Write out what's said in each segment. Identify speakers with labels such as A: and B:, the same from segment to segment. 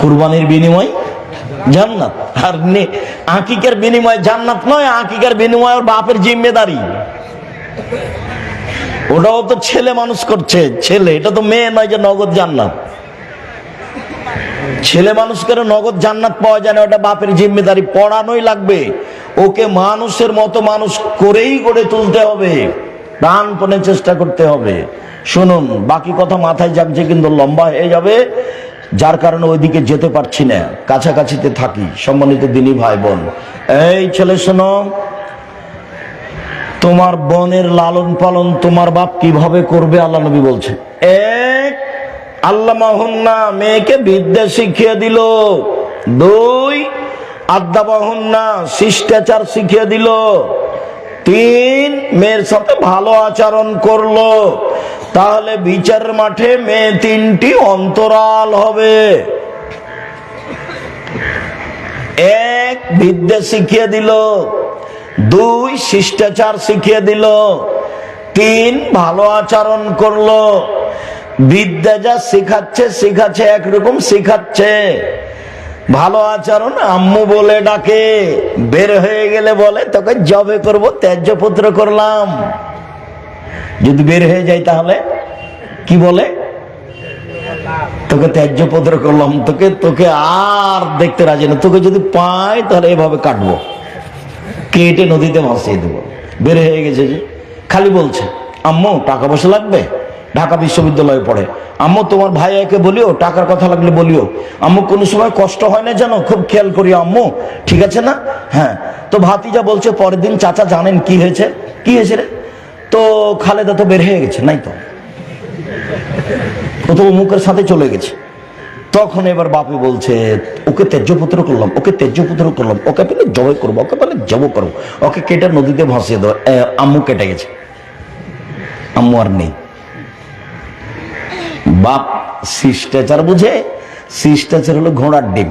A: কুরবানির বিনিময় জান্নাত। আর আকিকের বিনিময় জান্নাত নয়, আকিকের বিনিময় ওর বাপের জিম্মেদারি। ওটাও তো ছেলে মানুষ করছে। ছেলে, এটা তো মেয়ে নয় যে নগদ জান্নাত। ছেলে মানুষ করে নগদ জান্নাত পাওয়া যায় না, ওটা বাপের জিম্মেদারি। পড়ানোই লাগবে। ওকে মানুষের মতো মানুষ করেই গড়ে তুলতে হবে। প্রাণপণে চেষ্টা করতে হবে। শুনুন, বাকি কথা মাথায় যাচ্ছে কিন্তু লম্বা হয়ে যাবে। যার কারণে ওইদিকে যেতে পারছি না। কাছাকাছিতে থাকি, সম্মানিত দিনী ভাই বোন এই ছেলে, শোনো, তোমার বোনের লালন পালন তোমার বাপ কীভাবে করবে আল্লাহ নবী বলছে। এক আল্লাহ মাহুন্না মেয়েকে বিদ্যা শিখিয়ে দিল। দুই আদ্যা বাহুন্না শিষ্টাচার শিখিয়ে দিল। তিন, মেয়ের সাথে ভালো আচরণ করল। তাহলে বিচার মাঠে মেয়ে তিনটি অন্তরাল হবে। এক বিদ্যা শিখিয়ে দিল, দুই শিষ্টাচার শিখিয়ে দিল, তিন ভালো আচরণ করল। বিদ্যা যা শিখাচ্ছে শিখাচ্ছে, একরকম শিখাচ্ছে। ভালো আচরণ আম্মু বলে ডাকে, বের হয়ে গেলে বলে, তোকে জবে করব ত্যায্য পুত্র করলাম। যদি বের হয়ে যায় তাহলে? কি বলে? তোকে ত্যায্য পুত্র করলাম, তোকে তোকে আর দেখতে রাজি না। তোকে যদি পাই, তাহলে এভাবে কাটবো। কেটে নদীতে ভাসিয়ে দেবো। বের হয়ে গেছে যে, খালি বলছে, আম্মু, টাকা পয়সা লাগবে? ঢাকা বিশ্ববিদ্যালয়ে পড়ে, আম্মু, তোমার ভাইয়াকে বলিও, টাকার কথা লাগলে বলিও। আম্মু, কোনো সময় কষ্ট হয় না জানো? খুব খেয়াল করি, আম্মু। ঠিক আছে না? হ্যাঁ। তো ভাতিজা বলছে, পরের দিন চাচা জানেন কি হয়েছে? কি হয়েছে রে? তো খালেদা তো বের হয়ে গেছে, নাই তো? তো মুখের সাথে চলে গেছে। তখন এবার বাপি বলছে, ওকে তেজ্যপুত্র করলাম, ওকে তেজ্যপুত্র করলাম, ওকে পেলে জবাই করব, ওকে পেলে জব করব, ওকে কেটে নদীতে ভাসিয়ে দেবো। আম্মু কেটে গেছে। আম্মু আর নেই। বাপ শিষ্টাচার বুঝে, শিষ্টাচার হলো ঘোড়ার ডিম।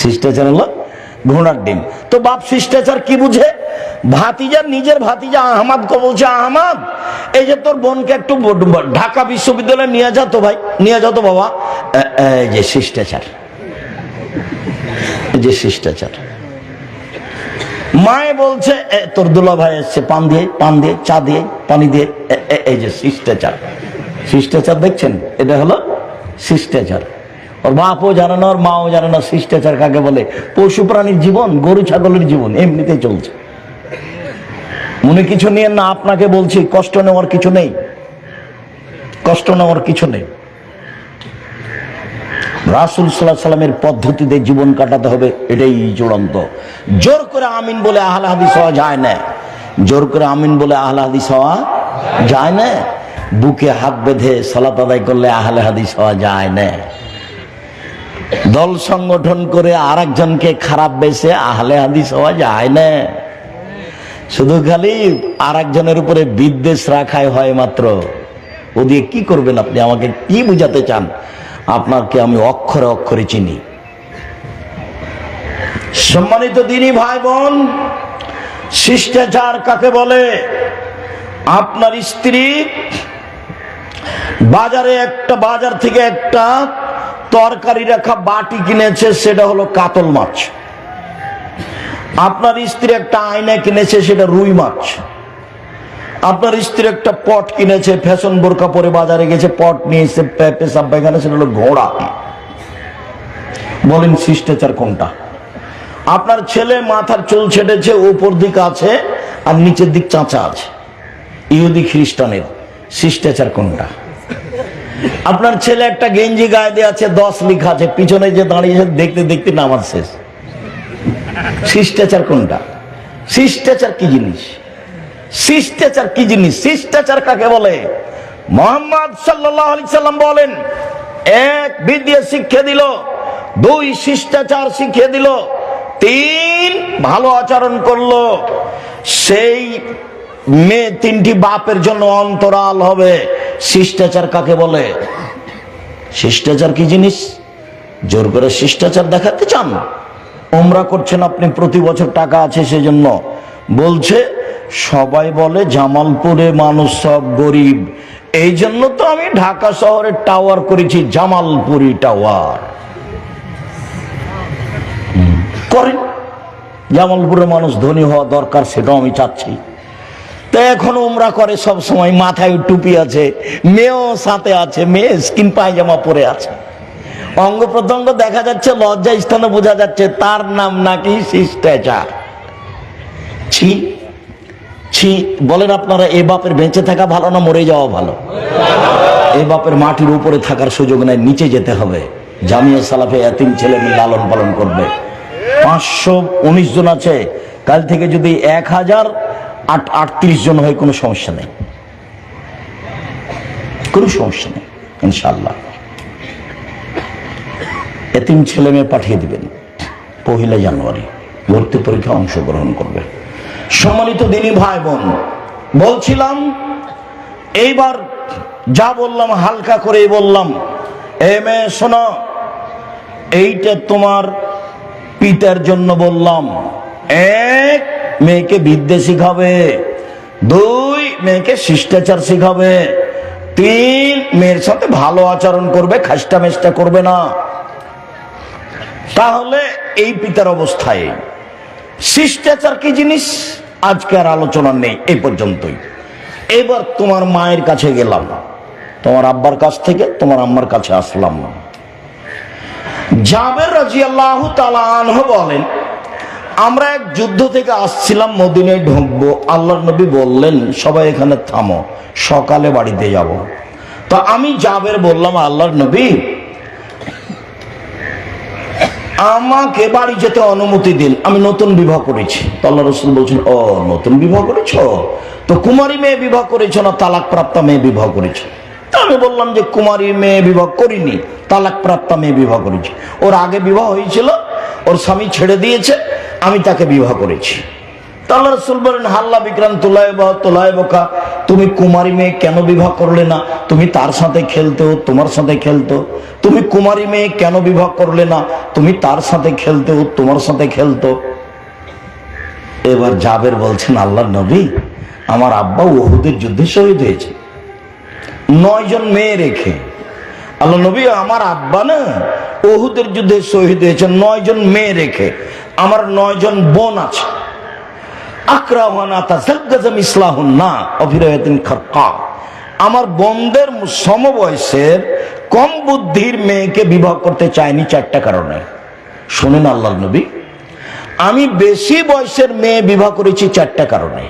A: শিষ্টাচার হলো ঘোড়ার ডিম। তো বাপ শিষ্টাচার কি বুঝে? ভাতিজা, নিজের ভাতিজা আহমাদ কে বলছে, আহমাদ, এই যে তোর বোনকে একটু ঢাকা বিশ্ববিদ্যালয়ে নিয়ে যা তো ভাই, নিয়ে যা তো বাবা। যে শিষ্টাচার যে শিষ্টাচার। মায়ে বলছে তোর দুলা ভাই এসছে, পান দিয়ে পান দিয়ে চা দিয়ে পানি দিয়ে এই যে শিষ্টাচার শিষ্টাচার দেখছেন? এটা হলো শিষ্টাচার। ওর বাপও জানে না, ওর মাও জানে না শিষ্টাচার কাকে বলে। পশু প্রাণীর জীবন, গরু, ছাগলের জীবন, এমনিতেই চলছে। মনে কিছু নিয়ে না, আপনাকে বলছি, কষ্ট নেওয়ার কিছু নেই। কষ্ট নেওয়ার কিছু নেই। রাসুল সাল্লাহ সাল্লামের পদ্ধতিতে জীবন কাটাতে হবে, এটাই চূড়ান্ত। জোর করে আমিন বলে আহলে হাদিস হওয়া যায় না। জোর করে আমিন বলে আহলে হাদিস হওয়া যায় না। বুকে হাত বেঁধে সালাত আদায় করলে আহলে হাদিস হওয়া যায় না। দল সংগঠন করে আরেকজনকে খারাপ বেসে আহলে হাদিস হওয়া যায় না। শুধু খালি আর একজনের উপরে বিদ্বেষ রাখাই হয় মাত্র। ও দিয়ে কি করবেন আপনি? আমাকে কি বুঝাতে চান? আপনাকে আমি অক্ষরে অক্ষরে চিনি। সম্মানিত দিনী ভাই বোন শিষ্টাচার কাকে বলে? আপনার স্ত্রী বাজারে একটা, বাজার থেকে একটা তরকারি রাখা বাটি কিনেছে, সেটা হলো কাতল মাছ। আপনার স্ত্রী একটা আয়না কিনেছে, সেটা রুই মাছ। আপনার স্ত্রী একটা পট কিনেছে, ফ্যাশন বোরকা পরে বাজারে গেছে, পট নিয়ে এসে পায়খানা সেটা হলো ঘোড়া। বলেন শিষ্টাচার কোনটা? আপনার ছেলে মাথার চুল ছেটেছে, উপর দিক আছে, আর নিচের দিক চাঁচা আছে। ইহুদি খ্রিস্টানের, শিষ্টাচার কোনটা? আপনার ছেলে একটা গেঞ্জি গায়ে দিয়ে আছে, দশ লিখা আছে, পিছনে যে দাঁড়িয়েছে দেখতে দেখতে নামাজ শেষ। শিষ্টাচার কোনটা? শিষ্টাচার কি জিনিস? শিষ্টাচার কি জিনিস? শিষ্টাচার কাকে বলে? মোহাম্মদ সাল্লাম বলেন, এক বিদ্যা শিক্ষা দিল, দুই শিষ্টাচার শিখিয়ে দিল, তিন ভালো আচরণ করল। সেই মেয়ে তিনটি বাপের জন্য অন্তরাল হবে। শিষ্টাচার কাকে বলে? শিষ্টাচার কি জিনিস? জোর করে শিষ্টাচার দেখাতে চান? ওমরা করছেন আপনি, প্রতি বছর টাকা আছে সেজন্য। বলছে, সবাই বলে জামালপুরে মানুষ সব গরিব। এই জন্য তো আমি ঢাকা শহরে টাওয়ার করেছি, জামালপুরি টাওয়ার। করেন। জামালপুরের মানুষ ধনী হওয়া দরকার, সেটাও আমি চাচ্ছি। তো এখন ওমরা করে সব সময় মাথায় টুপি আছে, মেয়েও সাথে আছে, মেয়ে স্কিন পায়জামা পরে আছে। অঙ্গ প্রত্যঙ্গ দেখা যাচ্ছে, লজ্জা স্থানে বোঝা যাচ্ছে তার নাম নাকি শিষ্টাচার। ছি ছি, বলেন আপনারা, এ বাপের বেঁচে থাকা ভালো না মরে যাওয়া ভালো? এ বাপের মাটির উপরে থাকার সুযোগ নেই, নিচে যেতে হবে। জামিয়া সালাফে এতিম ছেলে মেয়ে লালন পালন করবে। পাঁচশো উনিশ জন আছে, কাল থেকে যদি এক হাজার আট, আটত্রিশ জন হয়, কোনো সমস্যা নেই। কোনো সমস্যা নেই ইনশাল্লাহ এতিম ছেলে মেয়ে পাঠিয়ে দিবেন। পহিলা জানুয়ারি, ভর্তি পরীক্ষা অংশগ্রহণ করবে। সম্মানিত দিনী ভাই বোন বলছিলাম, এইবার যা বললাম, হালকা করেই বললাম। এ মেয়ে, শোনো, এইটা তোমার পিতার জন্য বললাম। এক, মেয়েকে বিদ্যে শিখাবে। দুই, মেয়েকে শিষ্টাচার শিখাবে। তিন, মেয়ের সাথে ভালো আচরণ করবে খাস্টা মেষ্টা করবে না। তাহলে এই পিতার অবস্থায় শিষ্টাচার কি জিনিস? আজকে আর আলোচনা নেই এই পর্যন্তই। এবার তোমার মায়ের কাছে গেলাম। তোমার আব্বার কাছ থেকে তোমার আম্মার কাছে আসলাম। না জাবের রাজি আল্লাহ আনহু বলেন, আমরা এক যুদ্ধ থেকে আসছিলাম, মদিনায় ঢুকবো। আল্লাহ নবী বললেন, সবাই এখানে থামো, সকালে বাড়িতে যাব। তা আমি জাবের বললাম, আল্লাহর নবী আমাকে বাড়ি যেতে অনুমতি দিন। আমি নতুন বিবাহ করেছি। তল্লা রসুল বলছেন, ও, নতুন বিবাহ করেছ? তো কুমারী মেয়ে বিবাহ করেছ না তালাক প্রাপ্তা মেয়ে বিবাহ করেছ? তা আমি বললাম যে, কুমারী মেয়ে বিবাহ করিনি তালাক প্রাপ্তা মেয়ে বিবাহ করেছি। ওর আগে বিবাহ হয়েছিল, ওর স্বামী ছেড়ে দিয়েছে, আমি তাকে বিবাহ করেছি। আল্লাহ রসুল বলেন, হাল্লা বিক্রান্ত তোলায় বা তোলায় বোকা তুমি কুমারী মেয়ে কেন বিবাহ করলে না? তুমি তার সাথে খেলতো তোমার সাথে খেলতো। তুমি কুমারী মেয়ে কেন বিবাহ করলে না? তুমি তার সাথে খেলতো তোমার সাথে খেলতো। এবার জাবের বলছেন আল্লাহ নবী, আমার আব্বা ওহুদের যুদ্ধে শহীদ হয়েছে। নয় জন মেয়ে রেখে। আল্লাহ নবী, আমার আব্বা না ওহুদের যুদ্ধে শহীদ হয়েছে, নয় জন মেয়ে রেখে। আমার নয় জন বোন আছে। আকরাহানা তাজাজ্জাজাম ইসলাহুন না অভিরায়াতিন খাক্কা আমার বোনদের সমবয়সের কম বুদ্ধির মেয়েকে বিবাহ করতে চায়নি চারটা কারণে। শুনেন আল্লাহ নবী, আমি বেশি বয়সের মেয়ে বিবাহ করেছি চারটা কারণে।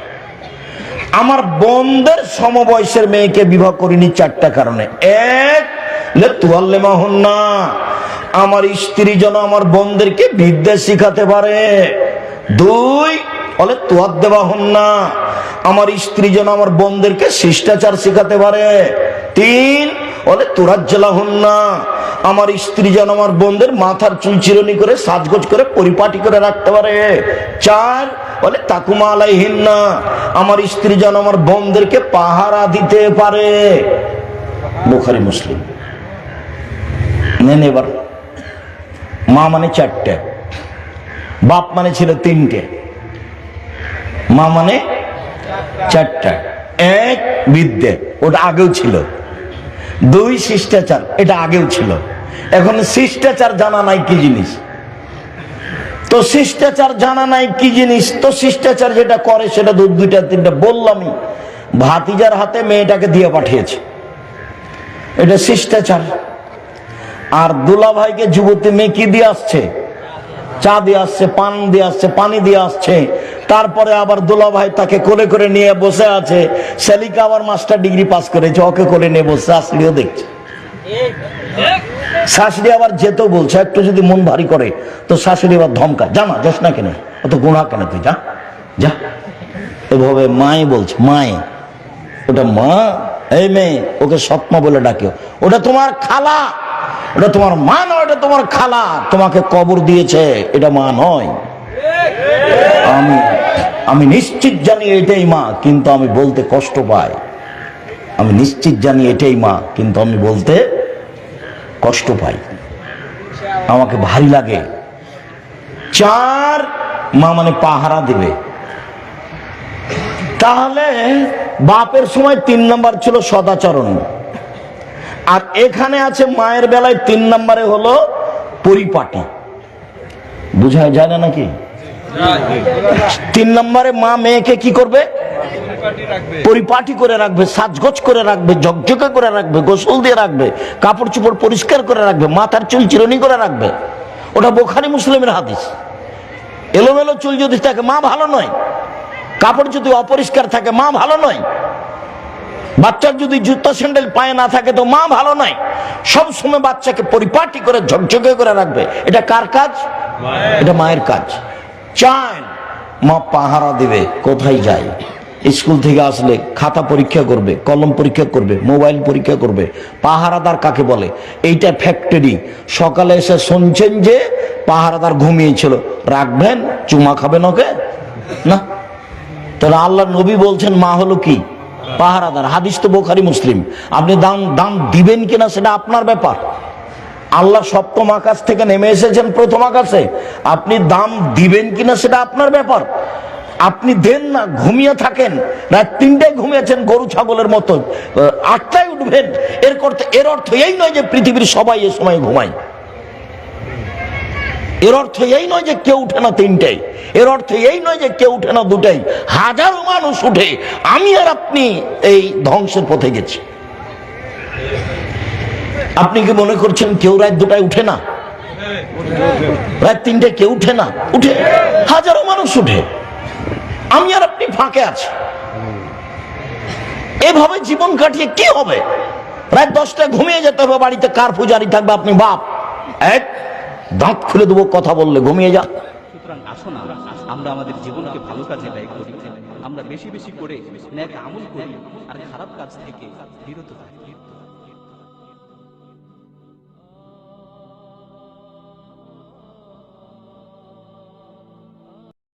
A: আমার বোনদের সমবয়সের মেয়েকে বিবাহ করিনি চারটা কারণে। এক না আমার স্ত্রী যেন আমার বোনদেরকে বিদ্যা শিখাতে পারে। দুই বলে তোয়ার দেওয়া হন না আমার স্ত্রী যেন আমার বোনদেরকে শিষ্টাচার শেখাতে পারে। তিন, বলে তোরাজ্জেলা হন না আমার স্ত্রী যেন আমার বোনদের মাথার চুল চিরনি করে, সাজগোজ করে, পরিপাটি করে রাখতে পারে। চার, বলে, তাকুমা আলাইহিন না আমার স্ত্রী যেন আমার বোনদেরকে পাহারা দিতে পারে। বুখারি, মুসলিম। নেন এবার, মা মানে চারটে, বাপ মানে ছিল তিনটে। মা মানে চারটা। এক বিদ্যে, ওটা আগেও ছিল। দুই শিষ্টাচার, এটা আগেও ছিল। এখন শিষ্টাচার জানা নাই কি জিনিস? তো শিষ্টাচার জানা নাই কি জিনিস? তো শিষ্টাচার যেটা করে সেটা দুইটা, তিনটা বললামই। ভাতিজার হাতে মেয়েটাকে দিয়ে পাঠিয়েছে। এটা শিষ্টাচার। আর দুলা ভাইকে যুবতী মেয়ে কি দিয়ে আসছে? চা দিয়ে আসছে, পান দিয়ে আসছে, পানি দিয়ে আসছে। তারপরে আবার দুলা ভাই তাকে কোলে করে নিয়ে বসে আছে। সেলিকা আবার মাস্টার ডিগ্রি পাস করেছে, ওকে কোলে নিয়ে বসে শাশুড়িও দেখছে। শাশুড়ি আবার যেতেও বলছে, একটু যদি মন ভারী করে, তো শাশুড়ি আবার ধমকায় জানা যাস না কেন? অত গুণা কেন তুই? যা যা। এভাবে মায়ে বলছে, মায়ে, ওটা মা, এই মেয়ে, ওকে সৎমা বলে ডাকে ওটা তোমার খালা, ওটা তোমার মা নয়, ওটা তোমার খালা। তোমাকে কবর দিয়েছে, এটা মা নয়। আমি আমি নিশ্চিত জানি এটাই মা, কিন্তু আমি বলতে কষ্ট পাই। আমি নিশ্চিত জানি এটাই মা, কিন্তু আমি বলতে কষ্ট পাই। আমাকে ভারী লাগে। চার মা মানে পাহারা দিবে। তাহলে বাপের সময় তিন নাম্বার ছিল সদাচরণ। আর এখানে আছে মায়ের বেলায় তিন নম্বরে হলো পরিপাটি। বুঝা যায় না নাকি? তিন নম্বরে মা মেয়েকে কি করবে? পরিপাটি করে রাখবে, সাজগোজ করে রাখবে, ঝকঝকে করে রাখবে, গোসল দিয়ে রাখবে, কাপড় চোপড় পরিষ্কার করে রাখবে মাথার চুল চিরনি করে রাখবে। ওটা বোখারি মুসলিমের হাদিস। এলোমেলো চুল যদি থাকে, মা ভালো নয়। কাপড় যদি অপরিষ্কার থাকে, মা ভালো নয়। বাচ্চার যদি জুতো, স্যান্ডেল পায়ে না থাকে, তো মা ভালো নয়। সব সময় বাচ্চাকে পরিপাটি করে, ঝকঝকে করে রাখবে। এটা কার কাজ? এটা মায়ের কাজ। চান। মা পাহারা দেবে, কোথায় যায়? স্কুল থেকে আসলে খাতা পরীক্ষা করবে, কলম পরীক্ষা করবে, মোবাইল পরীক্ষা করবে। পাহারাদার কাকে বলে? এইটা ফ্যাক্টরি সকালে এসে শুনছেন যে পাহারাদার ঘুমিয়েছিল। রাখবেন, চুমা খাবেন ওকে? না? তাহলে আল্লাহ নবী বলছেন, মা হলো কি? পাহারাদার। হাদিস তো বোখারি মুসলিম। আপনি দাম দাম দিবেন কিনা সেটা আপনার ব্যাপার। আল্লাহ সপ্তম আকাশ থেকে নেমে এসেছেন প্রথম আকাশে। আপনি দাম দিবেন কিনা সেটা আপনার ব্যাপার। আপনি দেন না, ঘুমিয়ে থাকেন। রাত তিনটায় ঘুমিয়েছেন, গরু ছাগলের মতো। আটটায় উঠবেন। এর করতে এর অর্থ এই নয় যে পৃথিবীর সবাই এ সময় ঘুমায়। এর অর্থ এই নয় যে কেউ উঠে না তিনটাই এর অর্থ এই নয় যে কেউ উঠে না দুটাই হাজারো মানুষ উঠে। আমি আর আপনি এই ধ্বংসের পথে গেছি। আপনি কি মনে করছেন কেউ রাত দুটায় উঠে না? রাত তিনটায় কেউ উঠে না? উঠে। হাজারো মানুষ উঠে। আমি আর আপনি ফাঁকে আছি। এভাবে জীবন কাটিয়ে কি হবে? রাত দশটায় ঘুমিয়ে যেতে হবে, বাড়িতে কার পূজারি থাকবে আপনি বাপ? এক, দাঁত খুলে দেবো, কথা বললে ঘুমিয়ে যা।
B: আমরা আমাদের জীবনকে ভালো কাজে ব্যয় করি। আমরা বেশি বেশি করে আমল করি, আর খারাপ কাজ থেকে বিরত থাকি।